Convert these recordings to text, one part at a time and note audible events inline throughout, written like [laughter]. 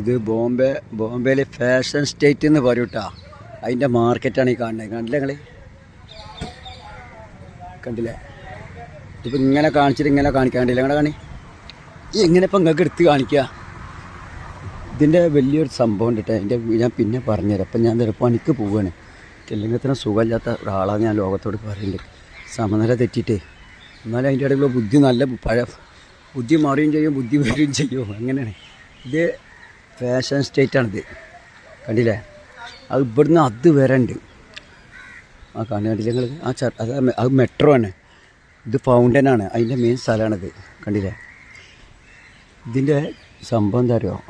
ഇത് ബോംബെ ബോംബെയിലെ fashion state എന്ന് പറയും കേട്ടോ അതിന്റെ മാർക്കറ്റാണ് ഈ കാണുന്നത്. കണ്ടില്ല നിങ്ങൾ കണ്ടില്ലേ? ഇപ്പം ഇങ്ങനെ കാണിച്ചിട്ട് ഇങ്ങനെ കാണിക്കാൻ കണ്ടില്ല? നിങ്ങളെ കാണി എങ്ങനെ ഇപ്പം നിങ്ങൾക്ക് എടുത്ത് കാണിക്കുക ഇതിന്റെ വലിയൊരു സംഭവം ഉണ്ട് കേട്ടോ എന്റെ ഞാൻ പിന്നെ പറഞ്ഞുതരാം. അപ്പം ഞാൻ ചിലപ്പോൾ പണിക്ക് പോവുകയാണ് തെലുങ്കത്തിന് സുഖമില്ലാത്ത ഒരാളാണ് ഞാൻ ലോകത്തോട് പറയുന്നുണ്ട് സമനില തെറ്റിയിട്ടേ. എന്നാലും അതിന്റെ ഇടയിലുള്ള ബുദ്ധി നല്ല പഴ ബുദ്ധി മാറുകയും ചെയ്യും ബുദ്ധി വരികയും ചെയ്യും. അങ്ങനെയാണ്. ഇത് ഫാഷൻ സ്റ്റേറ്റാണിത് കണ്ടില്ലേ? അത് ഇവിടുന്ന് അത് വരെ ഉണ്ട്. ആ കാണി നിങ്ങൾ ആ ച അത് അത് മെട്രോ ആണ്. ഇത് ഫൗണ്ടൻ ആണ്. അതിന്റെ മെയിൻ സ്ഥലമാണിത്. കണ്ടില്ലേ? ഇതിന്റെ സംഭവം എന്താ അറിയോ?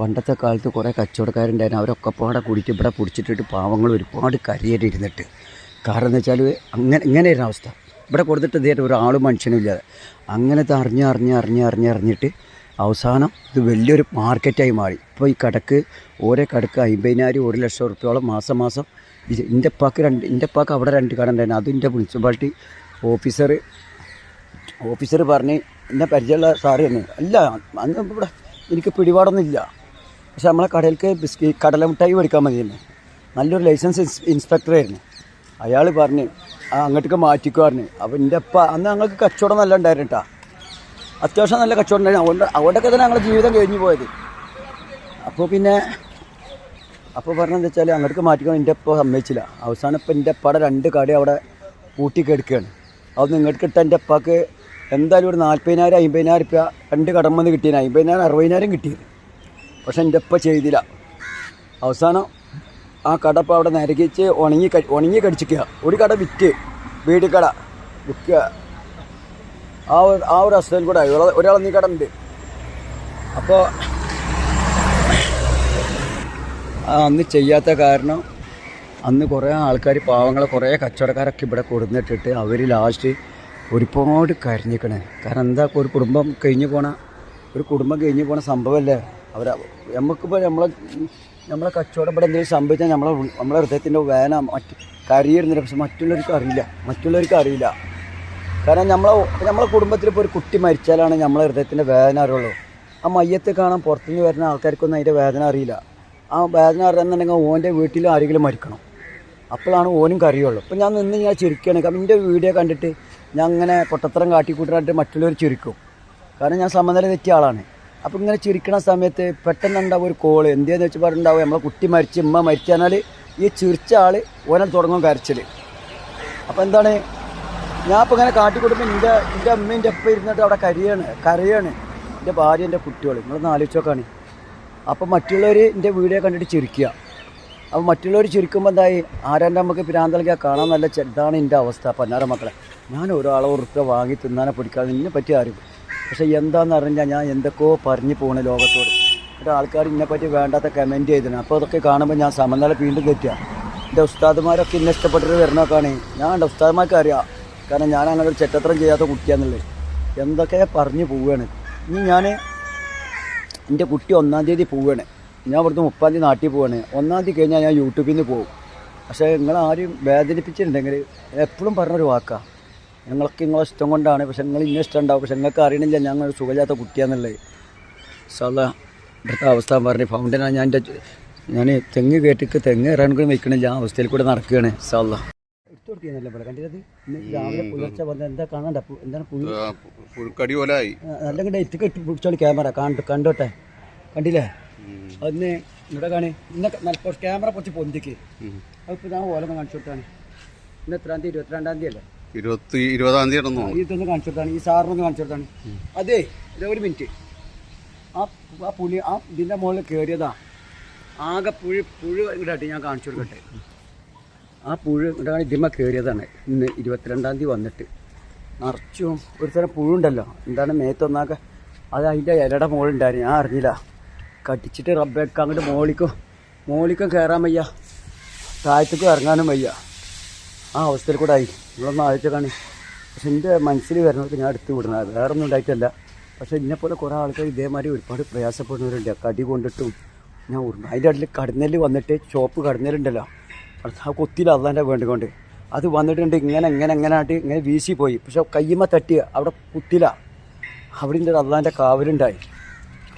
പണ്ടത്തെ കാലത്ത് കുറേ കച്ചവടക്കാരുണ്ടായിരുന്നു. അവരൊക്കെ പാടെ കുടിച്ച് ഇവിടെ പിടിച്ചിട്ടിട്ട് പാവങ്ങൾ ഒരുപാട് കരിയേറ്റ് ഇരുന്നിട്ട്. കാരണം എന്ന് വെച്ചാൽ അങ്ങനെ ഇങ്ങനെയായിരുന്നു അവസ്ഥ. ഇവിടെ കൊടുത്തിട്ട് ഇതേ ഒരാളും മനുഷ്യനും ഇല്ലാതെ. അങ്ങനത്തെ അറിഞ്ഞ് അറിഞ്ഞ് അറിഞ്ഞ് അറിഞ്ഞ് അറിഞ്ഞിട്ട് അവസാനം ഇത് വലിയൊരു മാർക്കറ്റായി മാറി. ഇപ്പോൾ ഈ കടക്ക് ഓരോ കടക്ക് അമ്പതിനായിരം ഒരു ലക്ഷം ഉറുപ്പ്യോളം മാസം മാസം എന്റെ ഉപ്പാക്ക് രണ്ട് എന്റെ ഉപ്പാക്ക് അവിടെ രണ്ട് കട ഉണ്ടായിരുന്നു. അതും എന്റെ മുനിസിപ്പാലിറ്റി ഓഫീസർ ഓഫീസർ പറഞ്ഞ് എന്നെ പരിചയമുള്ള സാറ് തന്നെ. അല്ല അന്ന് ഇവിടെ എനിക്ക് പിടിപാടൊന്നും ഇല്ല. പക്ഷെ നമ്മളെ കടയിലേക്ക് ബിസ്കി കടല മിഠായി മേടിക്കാൻ തന്നെ നല്ലൊരു ലൈസൻസ് ഇൻസ് ഇൻസ്പെക്ടറായിരുന്നു അയാൾ പറഞ്ഞ് അങ്ങോട്ടേക്ക് മാറ്റിക്കോ പറഞ്ഞു. അപ്പോൾ എന്റെ അപ്പ അന്ന് ഞങ്ങൾക്ക് കച്ചവടം നല്ല ഉണ്ടായിരുന്നു കേട്ടോ. അത്യാവശ്യം നല്ല കച്ചവടം ഉണ്ടായിരുന്നു അതുകൊണ്ട് അതുകൊണ്ടൊക്കെ തന്നെ ഞങ്ങളുടെ ജീവിതം കഴിഞ്ഞു പോയത്. അപ്പോൾ പിന്നെ അപ്പോൾ പറഞ്ഞതെന്ന് വെച്ചാൽ അങ്ങോട്ട് മാറ്റിക്കാൻ എന്റെ അപ്പോൾ സമ്മതിച്ചില്ല. അവസാനം ഇപ്പം എന്റെ അപ്പയുടെ രണ്ട് കട അവിടെ പൂട്ടിക്കെടുക്കുകയാണ് അത് നിങ്ങൾക്ക് ഇട്ട എന്റെ അപ്പാക്ക് എന്തായാലും ഒരു നാൽപ്പതിനായിരം അമ്പതിനായിരം റുപ്യ രണ്ട് കടം വന്ന് കിട്ടിയത് അമ്പതിനായിരം അറുപതിനായിരം കിട്ടിയത് പക്ഷെ എന്റെ അപ്പ ചെയ്തില്ല. അവസാനം ആ കട അവിടെ നരകിച്ച് ഉണങ്ങി ഉണങ്ങി കടിച്ചിക്കുക ഒരു കട വിറ്റ് വീട് കട വിൽക്കുക. ആ ഒരു ആ ഒരു അവസ്ഥയിൽ കൂടെ ആയി. ഒരാൾ നീ കടണ്ട് അപ്പോൾ അന്ന് ചെയ്യാത്ത കാരണം അന്ന് കുറേ ആൾക്കാർ പാവങ്ങളെ കുറേ കച്ചവടക്കാരൊക്കെ ഇവിടെ കൊടുന്നിട്ടിട്ട് അവർ ലാസ്റ്റ് ഒരുപാട് കരഞ്ഞിക്കണേ. കാരണം എന്താ ഒരു കുടുംബം കഴിഞ്ഞു പോണ ഒരു കുടുംബം കഴിഞ്ഞു പോണ സംഭവമല്ലേ അവർ നമുക്കിപ്പോൾ നമ്മളെ നമ്മളെ കച്ചവടം ഇവിടെ എന്തെങ്കിലും സംഭവിച്ചാൽ നമ്മളെ നമ്മളെ ഹൃദയത്തിന്റെ വേന മറ്റ് കരയിരുന്നില്ല. പക്ഷെ മറ്റുള്ളവർക്ക് അറിയില്ല. മറ്റുള്ളവർക്ക് അറിയില്ല. കാരണം നമ്മളെ നമ്മളെ കുടുംബത്തിൽ ഇപ്പോൾ ഒരു കുട്ടി മരിച്ചാലാണ് നമ്മളെ ഹൃദയത്തിന്റെ വേദന അറിയുള്ളൂ. ആ മയ്യത്ത് കാണാൻ പുറത്തുനിന്ന് വരുന്ന ആൾക്കാർക്കൊന്നും അതിന്റെ വേദന അറിയില്ല. ആ വേദന അറിയുന്നുണ്ടെങ്കിൽ ഓന്റെ വീട്ടിലും ആരെങ്കിലും മരിക്കണം. അപ്പോഴാണ് ഓനും കറിയുള്ളൂ അപ്പം ഞാൻ നിന്ന് ഞാൻ ചിരിക്കുകയാണ് കാരണം എന്റെ വീഡിയോ കണ്ടിട്ട് ഞാൻ അങ്ങനെ പൊട്ടത്തരം കാട്ടിക്കൂട്ടാനായിട്ട് മറ്റുള്ളവർ ചിരിക്കും. കാരണം ഞാൻ സമനില തെറ്റിയ ആളാണ്. അപ്പോൾ ഇങ്ങനെ ചിരിക്കണ സമയത്ത് പെട്ടെന്ന് ഉണ്ടാവും ഒരു കോൾ. എന്തിയെന്ന് വെച്ച് പറഞ്ഞിട്ടുണ്ടാവും? നമ്മളെ കുട്ടി മരിച്ച് ഉമ്മ മരിച്ചാൽ ഈ ചിരിച്ച ആൾ ഓനെ തുടങ്ങും കരച്ചിൽ അപ്പോൾ എന്താണ്? ഞാൻ ഇപ്പോൾ ഇങ്ങനെ കാട്ടിക്കൊടുമ്പോൾ എന്റെ എന്റെ അമ്മേന്റെ അപ്പ ഇരുന്നിട്ട് അവിടെ കരയാണ് കരയാണ്. എന്റെ ഭാര്യ എന്റെ കുട്ടികൾ നിങ്ങളൊന്ന് ആലോചിച്ച് നോക്കാണ്. അപ്പോൾ മറ്റുള്ളവർ എന്റെ വീഡിയോ കണ്ടിട്ട് ചിരിക്കുക അപ്പോൾ മറ്റുള്ളവർ ചിരിക്കുമ്പോൾ എന്തായി? ആരാന്റെ നമുക്ക് പിരാന്തളിക്കാൻ കാണാൻ നല്ല ചെറുതാണ് എന്റെ അവസ്ഥ പന്നാര മക്കളെ. ഞാൻ ഒരാളെ ഉറുപ്പ വാങ്ങി തിന്നാനെ പിടിക്കാതെ നിന്നെ പറ്റി ആരും. പക്ഷേ എന്താണെന്ന് അറിഞ്ഞാൽ ഞാൻ എന്തൊക്കെയോ പറഞ്ഞു പോണ ലോകത്തോട്. ഒരു ആൾക്കാർ ഇതിനെപ്പറ്റി വേണ്ടാത്ത കമന്റ് ചെയ്തിരുന്നു അപ്പോൾ അതൊക്കെ കാണുമ്പോൾ ഞാൻ സമനില വീണ്ടും തെറ്റുക എന്റെ ഉസ്താദുമാരൊക്കെ ഇന്നെ ഇഷ്ടപ്പെട്ടിട്ട് വരുന്നൊക്കെയാണ് ഞാൻ എന്റെ ഉസ്താദുമാർക്ക് അറിയാം കാരണം ഞാൻ അങ്ങനെ ഒരു ചെറ്റത്രം ചെയ്യാത്ത കുട്ടിയാന്നുള്ളത് എന്തൊക്കെ പറഞ്ഞു പോവുകയാണ് ഇനി ഞാൻ എന്റെ കുട്ടി ഒന്നാം തീയതി പോവുകയാണ് ഞാൻ ഇവിടുന്ന് മുപ്പാം തീയതി നാട്ടിൽ പോവുകയാണ് ഒന്നാം തീയതി കഴിഞ്ഞാൽ ഞാൻ യൂട്യൂബിൽ നിന്ന് പോകും. പക്ഷേ നിങ്ങൾ ആരും വേദനിപ്പിച്ചിട്ടുണ്ടെങ്കിൽ എപ്പോഴും പറഞ്ഞൊരു വാക്കാണ് ഞങ്ങൾക്ക് നിങ്ങളെ ഇഷ്ടം കൊണ്ടാണ്. പക്ഷെ നിങ്ങൾ ഇന്ന ഇഷ്ടം ഉണ്ടാവും. പക്ഷെ നിങ്ങൾക്ക് അറിയണില്ല. ഞങ്ങൾ സുഖമില്ലാത്ത കുട്ടിയാന്നുള്ളത് സാധാ ഇവിടുത്തെ അവസ്ഥ പറഞ്ഞ് ഫൗണ്ടനാണ് ഞാൻ എന്റെ ഞാൻ തെങ്ങ് കേട്ടിക്ക് തെങ്ങ് ഇറാൻ കൂടി വയ്ക്കണില്ല ആ അവസ്ഥയിൽ കൂടെ നടക്കുകയാണ്. സല്ല എടുത്തു കൊടുക്കുന്നല്ലേ ഇവിടെ. കണ്ടത് ഇന്ന് രാവിലെ പുലർച്ചെ വന്ന് എന്താ കാണണ്ട? പു- എന്താണ് പുഴു? പുഴുക്കടി പോലായി പിടിച്ചോളി ക്യാമറ. കണ്ടു കണ്ടോട്ടെ? കണ്ടില്ലേ? അന്ന് ഇവിടെ കാണി. ഇന്ന ക്യാമറ കുറച്ച് പൊന്തിക്ക്. അതിപ്പോൾ ഞാൻ ഓലൊന്ന് കാണിച്ചു കൊടുത്താണ്. ഇന്ന് എത്രാം തീയതി? ഇരുപത്തിരണ്ടാം തീയതി അല്ലേ? ഇരുപത്തി ഇരുപതാം തീയതി ഇതൊന്ന് കാണിച്ചു കൊടുത്താണ്. ഈ സാറിനൊന്ന് കാണിച്ചു കൊടുത്താണ്. അതെ ഇതേ ഒരു മിനിറ്റ്. ആ ആ പുലി ആ ഇതിന്റെ മുകളിൽ കയറിയതാ ആകെ പുഴു പുഴു ഇവിടെ ഞാൻ കാണിച്ചു കൊടുക്കട്ടെ. ആ പുഴു ഇങ്ങോട്ടാണ് ഇതിമ്മ കയറിയതാണ് ഇന്ന് ഇരുപത്തിരണ്ടാം തീയതി വന്നിട്ട്. നിറച്ചും ഒരു തരം പുഴുണ്ടല്ലോ. എന്താണ് മേത്തൊന്നാകെ അത് അതിന്റെ ഇലയുടെ മുകളുണ്ടായിരുന്നു ഞാൻ അറിഞ്ഞില്ല. കടിച്ചിട്ട് റബ്ബേക്ക് അങ്ങോട്ട് മോളിക്കും മോളിക്കും കയറാൻ വയ്യ. താഴത്തേക്കും ഇറങ്ങാനും വയ്യ. ആ അവസ്ഥയിൽ കൂടെ ആയി. നിങ്ങളൊന്ന് ആദ്യത്തേക്കാണ് പക്ഷെ എന്റെ മനസ്സിൽ വരുന്നത് ഞാൻ എടുത്ത് വിടുന്നത്. വേറെ ഒന്നും ഉണ്ടായിട്ടല്ല. പക്ഷേ എന്നെപ്പോലെ കുറേ ആൾക്കാർ ഇതേമാതിരി ഒരുപാട് പ്രയാസപ്പെടുന്നവരുണ്ട്. കടി കൊണ്ടിട്ടും ഞാൻ അതിന്റെ അടിയിൽ കടന്നൽ വന്നിട്ട് ഷോപ്പ് കടന്നലുണ്ടല്ലോ. ആ കൊത്തിയില്ല അള്ളാന്റെ വേണ്ടിക്കൊണ്ട് അത് വന്നിട്ടുണ്ട് ഇങ്ങനെ ഇങ്ങനെ ഇങ്ങനെ ആയിട്ട് ഇങ്ങനെ വീശി പോയി. പക്ഷെ കയ്യുമ്മ തട്ടി അവിടെ കുത്തില. അവിടെ ഉണ്ട് അള്ളാന്റെ കാവലുണ്ടായി.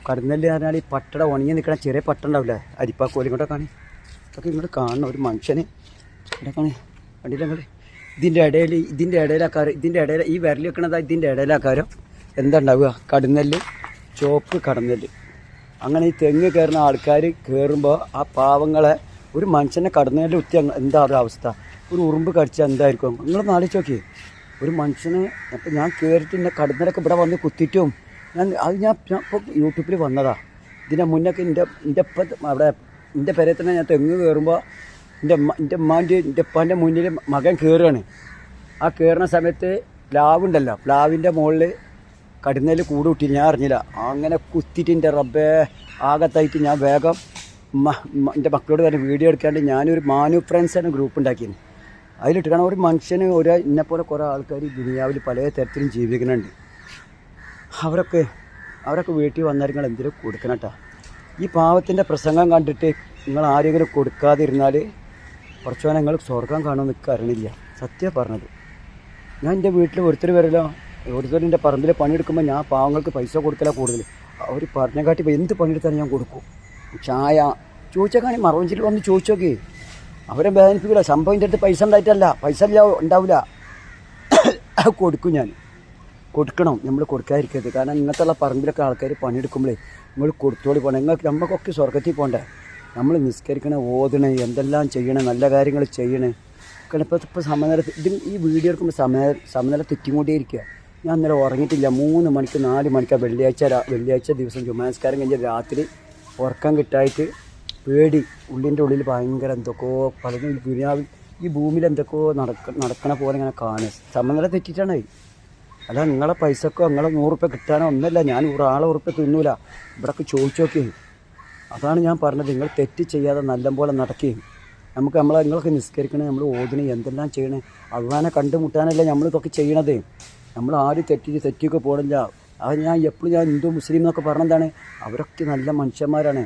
കടന്നൽ പറഞ്ഞാൽ ഈ പട്ടട ഉണങ്ങി നിൽക്കണ ചെറിയ പട്ട ഉണ്ടാവില്ലേ? അരിപ്പാക്കോലും കൂടെ കാണി. ഇതൊക്കെ ഇങ്ങോട്ട് കാണണം ഒരു മനുഷ്യന്. ഇവിടെ കാണി. കണ്ടില്ല ഇതിന്റെ ഇടയിൽ ഇതിന്റെ ഇടയിലാക്കാരോ ഇതിന്റെ ഇടയിൽ ഈ വിരൽ വെക്കണതാ ഇതിന്റെ ഇടയിലാക്കാരോ എന്താ ഉണ്ടാവുക കടന്നൽ ചോപ്പ് കടന്നൽ. അങ്ങനെ ഈ തെങ്ങ് കയറുന്ന ആൾക്കാർ കയറുമ്പോൾ ആ പാവങ്ങളെ ഒരു മനുഷ്യനെ കടന്നതിന്റെ ഉത്തി എന്താ അത് അവസ്ഥ? ഒരു ഉറുമ്പ് കടിച്ചാൽ എന്തായിരിക്കും? നിങ്ങൾ ആലോചിച്ച് നോക്കിയേ. ഒരു മനുഷ്യനെ അപ്പം ഞാൻ കയറിയിട്ട് എന്റെ കടന്നലൊക്കെ ഇവിടെ വന്ന് കുത്തിയിട്ടും ഞാൻ അത് ഞാൻ ഇപ്പോൾ യൂട്യൂബിൽ വന്നതാ. ഇതിനെ മുന്നൊക്കെ എന്റെ എന്റെ ഇപ്പം അവിടെ എന്റെ പേരെ തന്നെ ഞാൻ തെങ്ങ് കയറുമ്പോൾ എന്റെ എന്റെ ഉമ്മാന്റെ എന്റെ ഉപ്പാന്റെ മുന്നിൽ മകൻ കയറുകയാണ് ആ കയറുന്ന സമയത്ത് പ്ലാവ് ഉണ്ടല്ലോ. പ്ലാവിന്റെ മുകളിൽ കടുന്നതിൽ കൂട് കുട്ടി ഞാൻ അറിഞ്ഞില്ല. അങ്ങനെ കുത്തിയിട്ട് എന്റെ റബ്ബേ ആകത്തായിട്ട് ഞാൻ വേഗം എന്റെ മക്കളോട് തന്നെ വീഡിയോ എടുക്കാണ്ട് ഞാനൊരു മാനു ഫ്രണ്ട്സ് എന്ന ഗ്രൂപ്പ് ഉണ്ടാക്കിയിരുന്നു അതിലിട്ട് കാരണം ഒരു മനുഷ്യന് ഒരു എന്നെപ്പോലെ കുറേ ആൾക്കാർ ദുനിയാവിൽ പല തരത്തിലും ജീവിക്കുന്നുണ്ട്. അവരൊക്കെ അവരൊക്കെ വീട്ടിൽ വന്നാലും എന്തിനും കൊടുക്കണം കേട്ടോ ഈ പാവത്തിന്റെ പ്രസംഗം കണ്ടിട്ട് നിങ്ങൾ ആരെങ്കിലും കൊടുക്കാതിരുന്നാൽ കുറച്ചോ നിങ്ങൾ സ്വർഗം കാണുമെന്ന് എനിക്ക് അറിയണില്ല സത്യം പറഞ്ഞത്. ഞാൻ എന്റെ വീട്ടിൽ ഒരുത്തർ വരല്ലോ ഒരുത്തർ എന്റെ പറമ്പിൽ പണിയെടുക്കുമ്പോൾ ഞാൻ പാവങ്ങൾക്ക് പൈസ കൊടുക്കല കൂടുതൽ അവർ പറഞ്ഞ കാട്ടി എന്ത് പണിയെടുത്താലും ഞാൻ കൊടുക്കും. ചായ. ചോദിച്ചേക്കാണെങ്കിൽ മറവഞ്ചിൽ വന്ന് ചോദിച്ചു അവരെ വേദനിപ്പിക്കില്ല സംഭവം എന്റെ അടുത്ത് പൈസ ഉണ്ടായിട്ടല്ല. പൈസ ഇല്ല ഉണ്ടാവില്ല [coughs] കൊടുക്കും ഞാൻ. കൊടുക്കണം. നമ്മൾ കൊടുക്കാതിരിക്കരുത്. കാരണം ഇങ്ങനത്തുള്ള പറമ്പിലൊക്കെ ആൾക്കാർ പണിയെടുക്കുമ്പോഴേ നിങ്ങൾ കൊടുത്തോളി പോകണം നിങ്ങൾക്ക് നമുക്കൊക്കെ സ്വർഗത്തിൽ പോകണ്ടേ നമ്മൾ നിസ്കരിക്കണേ ഓതണേ എന്തെല്ലാം ചെയ്യണേ നല്ല കാര്യങ്ങൾ ചെയ്യണേ. കാരണം ഇപ്പോൾ ഇപ്പോൾ സമനില ഇതും ഈ വീഡിയോ എടുക്കുമ്പോൾ സമയ സമനില തെറ്റിക്കൊണ്ടേയിരിക്കുക ഞാൻ ഇന്നലെ ഉറങ്ങിയിട്ടില്ല. മൂന്ന് മണിക്ക് നാല് മണിക്കാണ് വെള്ളിയാഴ്ച വെള്ളിയാഴ്ച ദിവസം ജുമാനസ്കാരം കഴിഞ്ഞ് രാത്രി ഉറക്കം കിട്ടായിട്ട് പേടി. ഉള്ളിന്റെ ഉള്ളിൽ ഭയങ്കര എന്തൊക്കെയോ പലതും. ദുനിയാവിൽ ഈ ഭൂമിയിൽ എന്തൊക്കെയോ നടക്ക നടക്കണ പോലെ ഇങ്ങനെ കാണുക. സമനില തെറ്റിയിട്ടാണ് അല്ല നിങ്ങളെ പൈസക്കോ നിങ്ങളെ നൂറുപ്യ കിട്ടാനോ ഒന്നല്ല. ഞാൻ ഒരാളെ ഉറുപ്പ്യ തിന്നൂല. ഇവിടൊക്കെ ചോദിച്ചു നോക്കി. അതാണ് ഞാൻ പറഞ്ഞത്. നിങ്ങൾ തെറ്റ് ചെയ്യാതെ നല്ലപോലെ നടക്കുകയും നമുക്ക് നമ്മളെ നിങ്ങളൊക്കെ നിസ്കരിക്കണേ നമ്മൾ ഓതിനെ എന്തെല്ലാം ചെയ്യണേ. അള്ളാനെ കണ്ടുമുട്ടാനല്ല നമ്മൾ ഇതൊക്കെ ചെയ്യണത്. നമ്മൾ ആരും തെറ്റി തെറ്റിയൊക്കെ പോകണില്ല അത് ഞാൻ എപ്പോഴും ഞാൻ ഹിന്ദു മുസ്ലിം എന്നൊക്കെ പറഞ്ഞതാണ് അവരൊക്കെ നല്ല മനുഷ്യന്മാരാണ്.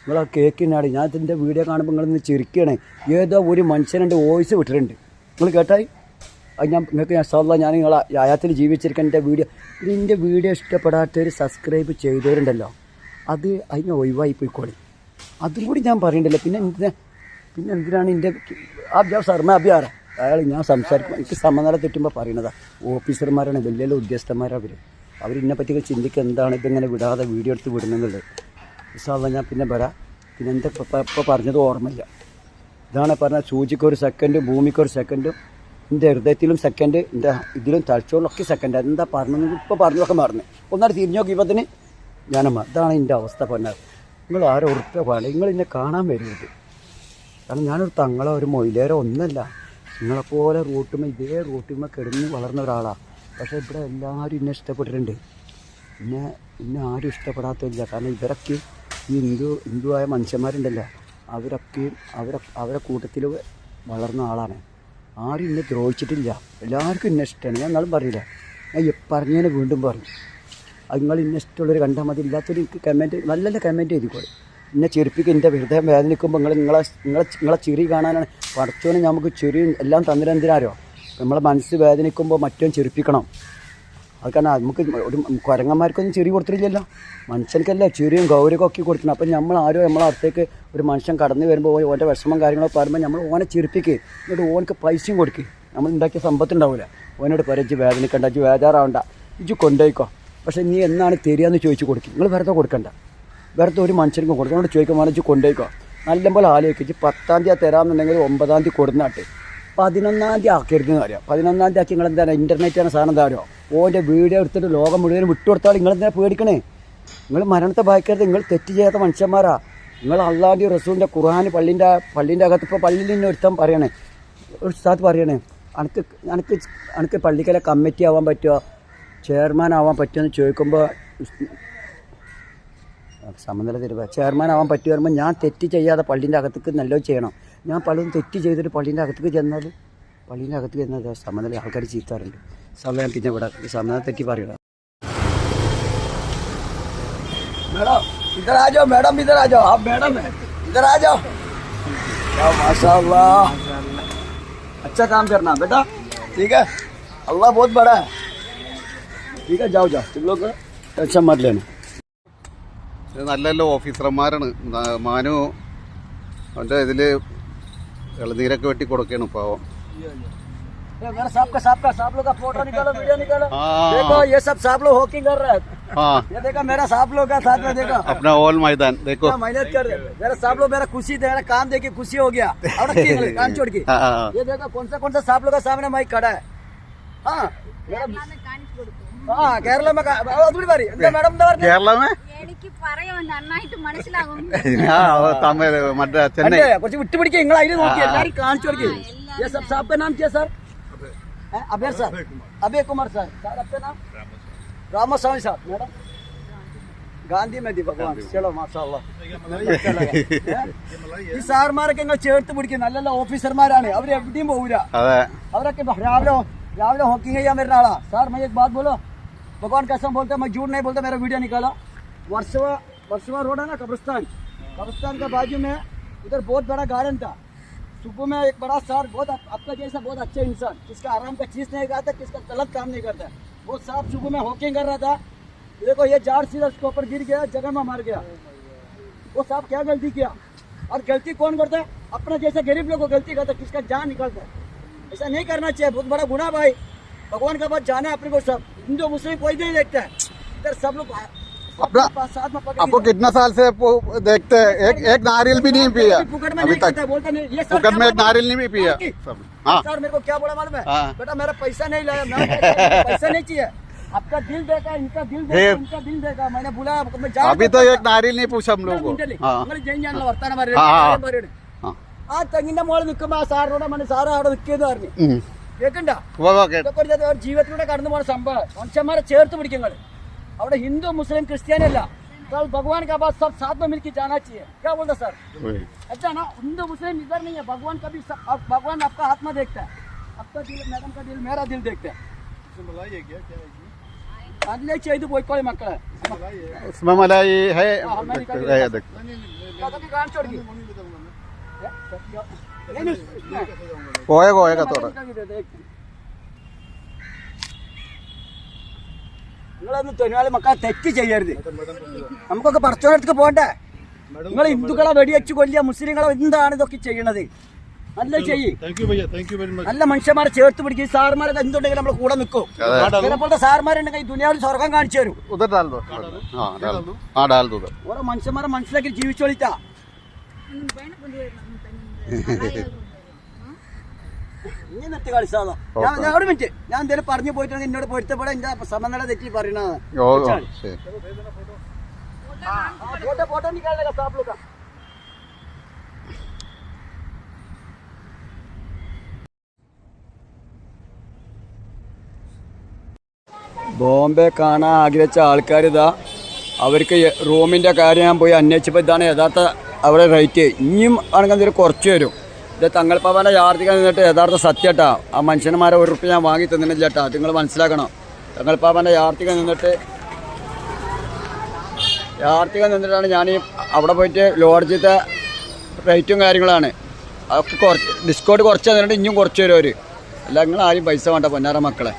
നിങ്ങൾ ആ കേൾക്കുന്നതാണ് ഞാൻ ഇതിന്റെ വീഡിയോ കാണുമ്പോൾ നിങ്ങളിന്ന് ചിരിക്കുകയാണ് ഏതോ ഒരു മനുഷ്യനുണ്ട് വോയിസ് വിട്ടിട്ടുണ്ട്. നിങ്ങൾ കേട്ടായി? അത് ഞാൻ നിങ്ങൾക്ക് ഞാൻ സാധാ ഞാൻ നിങ്ങളെ ആയാത്തിൽ ജീവിച്ചിരിക്കുന്ന എന്റെ വീഡിയോ. ഇതിന്റെ വീഡിയോ ഇഷ്ടപ്പെടാത്തവർ സബ്സ്ക്രൈബ് ചെയ്തവരുണ്ടല്ലോ. അത് അതിന് ഒഴിവായി പോയിക്കോളി. അതും കൂടി ഞാൻ പറയണ്ടല്ലോ. പിന്നെ എന്തിനാ? പിന്നെ എന്തിനാണ് എന്റെ അഭ്യാസം സർമ്മ അഭ്യാറ അയാൾ ഞാൻ സംസാരിക്കും എനിക്ക് സമനില തെറ്റുമ്പോൾ പറയണതാണ് ഓഫീസർമാരാണ് വലിയ വലിയ ഉദ്യോഗസ്ഥന്മാരാണ് അവർ പറ്റി ചിന്തിക്കുക എന്താണ് ഇപ്പം ഇങ്ങനെ വിടാതെ വീഡിയോ എടുത്ത് വിടുന്നുള്ളത് ഇൻഷാല്ല ഞാൻ പിന്നെ വരാം പിന്നെ എന്താ ഇപ്പോൾ പറഞ്ഞത് ഓർമ്മയില്ല. ഇതാണ് പറഞ്ഞ സൂചിക്കൊരു സെക്കൻഡും ഭൂമിക്കൊരു സെക്കൻഡും എന്റെ ഹൃദയത്തിലും സെക്കൻഡ് എന്റെ ഇതിലും തലച്ചോറിലൊക്കെ സെക്കൻഡ് എന്താ പറഞ്ഞത്? ഇപ്പോൾ പറഞ്ഞതൊക്കെ മറന്നു. ഒന്നാട് തിരിഞ്ഞു തന്നെ ഞാനമ്മ ഇതാണ് എന്റെ അവസ്ഥ പറഞ്ഞത്. നിങ്ങൾ ആരോ ഉറപ്പ പാടില്ല നിങ്ങൾ എന്നെ കാണാൻ വരരുത്. കാരണം ഞാനൊരു തങ്ങളോ ഒരു മൊയിലേരോ ഒന്നല്ല. നിങ്ങളെപ്പോലെ റൂട്ടുമ്മ ഇതേ റൂട്ടുമ്മ കിടന്ന് വളർന്ന ഒരാളാണ് പക്ഷേ ഇവിടെ എല്ലാവരും എന്നെ ഇഷ്ടപ്പെട്ടിട്ടുണ്ട്. എന്നെ എന്നെ ആരും ഇഷ്ടപ്പെടാത്തില്ല കാരണം ഇവരൊക്കെ ഈ ഹിന്ദു ഹിന്ദുവായ മനുഷ്യന്മാരുണ്ടല്ലോ. അവരൊക്കെയും അവരെ അവരെ കൂട്ടത്തിൽ വളർന്ന ആളാണ്. ആരും എന്നെ ദ്രോഹിച്ചിട്ടില്ല. എല്ലാവർക്കും എന്നെ ഇഷ്ടമാണ്. ഞാൻ എന്നാലും പറയില്ല. ഞാൻ പറഞ്ഞതിനെ വീണ്ടും പറഞ്ഞു അത് നിങ്ങൾ ഇന്നെ ഇഷ്ടമുള്ളവർ കണ്ടാൽ മതി. ഇല്ലാത്തൊരു കമന്റ് നല്ല നല്ല കമന്റ് എഴുതിക്കോളെ എന്നെ ചിരിപ്പിക്കുക എന്റെ ഹൃദയം വേദനിക്കുമ്പോൾ നിങ്ങൾ നിങ്ങളെ നിങ്ങളെ നിങ്ങളെ ചിരി കാണാനാണ്. പഠിച്ചോനെ നമുക്ക് ചിരി എല്ലാം തന്നിരെന്തിനാരോ നമ്മളെ മനസ്സ് വേദനിക്കുമ്പോൾ മറ്റും ചെറുപ്പിക്കണം അത് കാരണം നമുക്ക് ഒരു കുരങ്ങന്മാർക്കൊന്നും ചെറിയ കൊടുത്തിട്ടില്ലല്ലോ. മനുഷ്യർക്കല്ലേ ചെറിയും ഗൗരവം ഒക്കെ കൊടുക്കണം അപ്പം നമ്മൾ ആരോ നമ്മളെ അടുത്തേക്ക് ഒരു മനുഷ്യൻ കടന്നു വരുമ്പോൾ ഓന്റെ വിഷമം കാര്യങ്ങളൊക്കെ പറയുമ്പോൾ നമ്മൾ ഓനെ ചിരിപ്പിക്കുക എന്നിട്ട് ഓനക്ക് പൈസയും കൊടുക്കുക നമ്മൾ ഉണ്ടാക്കിയ സമ്പത്തുണ്ടാവില്ല ഓനോട് പറയിച്ച് വേദനിക്കണ്ട ഇജ്ജ് വേദാറാവണ്ട. ഇജ്ജ് കൊണ്ടുപോയിക്കോ പക്ഷേ നീ എന്നാണ് തരികയെന്ന് ചോദിച്ചു കൊടുക്കും. നിങ്ങൾ വെറുതെ കൊടുക്കണ്ട. വെറുതെ ഒരു മനുഷ്യർക്കും കൊടുക്കുക എന്നോട് ചോദിക്കുമ്പോൾ ഇജ്ജ് കൊണ്ടുപോയിക്കോ നല്ലപോലെ ആലോചിച്ച് പത്താം തീയതി തരാമെന്നുണ്ടെങ്കിൽ ഒമ്പതാം തീയതി കൊടുന്നാട്ട്. പതിനൊന്നാം തീയതി ആക്കരുത് കാര്യം. പതിനൊന്നാം തീയതി ആക്കി നിങ്ങൾ എന്താണ് ഇന്റർനെറ്റ് ആണ് സാധനം എന്താ ഓന്റെ വീഡിയോ എടുത്തിട്ട് ലോകം മുഴുവൻ വിട്ടുകൊടുത്താൽ നിങ്ങൾ എന്തിനാ പേടിക്കണേ? നിങ്ങൾ മരണത്തെ ഭയക്കരുത്. നിങ്ങൾ തെറ്റ് ചെയ്യാത്ത മനുഷ്യന്മാരാ. നിങ്ങൾ അള്ളാഹി റസൂലിന്റെ ഖുർആൻ പള്ളിന്റെ പള്ളിന്റെ അകത്ത് ഇപ്പോൾ പള്ളിയിൽ നിന്ന് ഒരുത്തം പറയണേ. ഒരു സ്ഥലത്ത് പറയണേ അനക്ക് അനക്ക് അനക്ക് പള്ളിക്കലെ കമ്മിറ്റി ആവാൻ പറ്റുമോ ചെയർമാൻ ആവാൻ പറ്റുമോ എന്ന് ചോദിക്കുമ്പോൾ സമനില തരുക ചെയർമാൻ ആവാൻ പറ്റുമോ പറയുമ്പോൾ ഞാൻ തെറ്റ് ചെയ്യാതെ പള്ളിന്റെ അകത്തേക്ക് നല്ലത് ചെയ്യണം. ഞാൻ പലതും തെറ്റ് ചെയ്തിട്ട് പള്ളീൻ്റെ അകത്തേക്ക് ചെന്നാൽ പള്ളീൻ്റെ അകത്തേക്ക് ചെന്നാൽ സമനില ആൾക്കാർ ചീത്താറുണ്ട് സമയം പിന്നെ ഇവിടെ ഈ സമനില തെറ്റി പറയണം मैडम इधर आ जाओ मैडम इधर आ जाओ आप मैडम है इधर आ जाओ क्या माशाल्लाह अच्छा काम करना बेटा ठीक है अल्लाह बहुत बड़ा है ठीक है जाओ जाओ तुम लोग टेंशन मत लेना ഇത് നല്ല നല്ല ഓഫീസർമാരാണ് ന- മാനു അവൻ്റെ ഇതിൽ ഇളനീരൊക്കെ വെട്ടി കൊടുക്കുകയാണ് പാവം ये मेरा साहब का साहब का साहब लोग का फोटो निकालो वीडियो निकालो हाँ। देखो ये सब साहब लोग हॉकिंग कर रहे हैं हाँ ये देखो मेरा साहब लोग का साथ में देखो अपना ऑल मैदान देखो क्या मेहनत कर रहे हैं। मेरा साहब लोग मेरा खुशी दे मेरा काम देख के खुशी हो गया और रखिए गले, कान छोड़ के हाँ, हाँ, हाँ। ये देखो कौन सा कौन सा साहब लोग का सामने माइक खड़ा है हाँ मेरा- हाँ കേരള അതുകൂടി പറയും എന്താ മാഡം എന്താ പറഞ്ഞത് കേരള में [laughs] മറ്റേ ചെന്നൈ. കുറച്ച് വിട്ടുപിടിക്കുക നിങ്ങൾ അതിൽ നോക്കി എല്ലാവരും കാണിച്ചു കൊടുക്കുക സാബ് നാം ചെയ്യാ sir Abhaya. Sir. Abhaya Kumar. Sir. Sir അപ്പേ നാം രാമസ്വാമി. Sir madam. ഗാന്ധി മതി ഭഗവാൻ. ചലോ മാഷാള്ള. ഈ സാർമാരൊക്കെ ഞങ്ങൾ ചേർത്ത് പിടിക്കും. നല്ല നല്ല ഓഫീസർമാരാണ്. അവർ എവിടെയും പോവില്ല അവരൊക്കെ രാവിലെ രാവിലെ ഹോക്കിംഗ് ചെയ്യാൻ വരുന്ന ആളാ. സാർ മൈ ബാത് ബോലോ ഭഗവാൻ കസം ബോൾത്തെ മൈ ജൂഡ് നൈ ബോൾത്തെ മേരെ വീഡിയോ നിക്കാലോ वर्षवा वर्षवा रोड है ना, कब्रिस्तान। कब्रिस्तान के बाजू में उधर बहुत बड़ा गार्डन था। सुबह में एक बड़ा सर, बहुत आप- आपका जैसा बहुत अच्छा इंसान किसका आराम का चीज़ नहीं खाता किसका गलत काम नहीं करता। वो साफ़ सुबह में हॉकिंग कर रहा था। देखो, ये जार सीधा उसके ऊपर गिर गया, जगह में मार गया। वो साहब क्या गलती किया? और गलती कौन करता? है अपना जैसा गरीब लोग को गलती करता है किसका जान निकलता? है ऐसा नहीं करना चाहिए, बहुत बड़ा गुना भाई। भगवान का पास जाना है अपने को सब। हिंदू, मुस्लिम कोई नहीं देखता है। इधर सब लोग सब अपना- लोग पास- साथ में पकड़ आपको के- कितना साल से वो देखते हैं एक एक नारियल भी नहीं पिया फुकट में अभी नहीं तक करता है, बोलता नहीं ये सर फुकट क्या में एक बोला? नारियल नहीं भी पिया की? सब हाँ सर मेरे को क्या बोला मालूम है हाँ। बेटा मेरा पैसा नहीं लाया [laughs] मैं पैसा पैसा नहीं चाहिए आपका दिल देखा इनका दिल देखा फिर? इनका दिल देखा मैंने बुलाया मैं जा अभी तो एक नारियल नहीं पूछा हम लोगों को हाँ നിങ്ങൾ ജയിൻ ചെയ്യാനുള്ള വർത്താനം ആ, ആ. പറയുന്നത് हाँ ആ തെങ്ങിന്റെ മോളിൽ നിൽക്കുമ്പോ ആ സാറിനോട് മന സാറ് അവിടെ നിൽക്കിയെന്ന് പറഞ്ഞു हम्म। കേൾക്കണ്ട वो वो के- ഇതൊക്കെ ഒരു ജാതി- ഒരു ജീവിതത്തിലൂടെ കടന്നു പോകുന്ന സംഭവം മനുഷ്യന്മാരെ ചേർത്ത് പിടിക്കുന്നത് और हिंदू मुस्लिम क्रिश्चियन है कल भगवान का बात सब साथ में मिलकर जाना चाहिए क्या बोलता सर अच्छा ना हिंदू मुस्लिम इधर नहीं है भगवान का भी भगवान आपका हाथ में देखता है आपका दिल मैडम का दिल मेरा दिल देखता है कोई है നിങ്ങളൊന്നും തൊഴിലാളി മക്കളെ തെറ്റ് ചെയ്യരുത്. നമുക്കൊക്കെ പറച്ചോടത്തേക്ക് പോകണ്ടേ? നിങ്ങൾ ഹിന്ദുക്കളെ വെടിവെച്ച് കൊല്ലിയ മുസ്ലിങ്ങളെ എന്താണ് ഇതൊക്കെ ചെയ്യണത്? നല്ല ചെയ്യ്. നല്ല മനുഷ്യന്മാരെ ചേർത്ത് പിടിക്കും. സാർമാരെ എന്തുണ്ടെങ്കിൽ നമ്മൾ കൂടെ നിൽക്കും. ചിലപ്പോഴത്തെ സാർമാരുണ്ടെങ്കിൽ ദുനിയാവിൽ സ്വർഗം കാണിച്ചു തരും. ഓരോ മനുഷ്യന്മാരെ മനസ്സിലാക്കി ജീവിച്ചോളിട്ടാ ഇനി നിർത്തി ഞാൻ ഒരു മിനിറ്റ് ഞാൻ എന്തേലും പറഞ്ഞു പോയിട്ടാണ് എന്നോട് പൊരുത്തപ്പെടാൻ എന്റെ സമനില തെറ്റി പറയണത് ഓ ഫോട്ടോ ഫോട്ടോ ബോംബെ കാണാൻ ആഗ്രഹിച്ച ആൾക്കാർ ഇതാ. അവർക്ക് റൂമിന്റെ കാര്യം ഞാൻ പോയി അന്വേഷിച്ചപ്പോൾ ഇതാണ് യഥാർത്ഥ അവരുടെ റേറ്റ്. ഇനിയും ആണെങ്കിൽ എന്തെങ്കിലും കുറച്ച് ഇത് തങ്ങൾപ്പാപ്പാന്റെ യാർത്തിക നിന്നിട്ട് യഥാർത്ഥ സത്യട്ടാ. ആ മനുഷ്യന്മാരെ ഒരു റുപ്യ ഞാൻ വാങ്ങി തന്നിട്ടില്ല ചേട്ടാ നിങ്ങൾ മനസ്സിലാക്കണം. തങ്ങൾപ്പാപ്പാന്റെ യാർത്തിക നിന്നിട്ട് യാർത്തിക നിന്നിട്ടാണ് ഞാൻ ഈ അവിടെ പോയിട്ട് ലോഡ്ജിത്തെ റേറ്റും കാര്യങ്ങളാണ്. അതൊക്കെ കുറച്ച് ഡിസ്കൗണ്ട് കുറച്ച് തന്നിട്ട് ഇനിയും കുറച്ച് തരും അവർ അല്ല നിങ്ങൾ ആരും പൈസ വേണ്ട പൊന്നാറ മക്കളെ.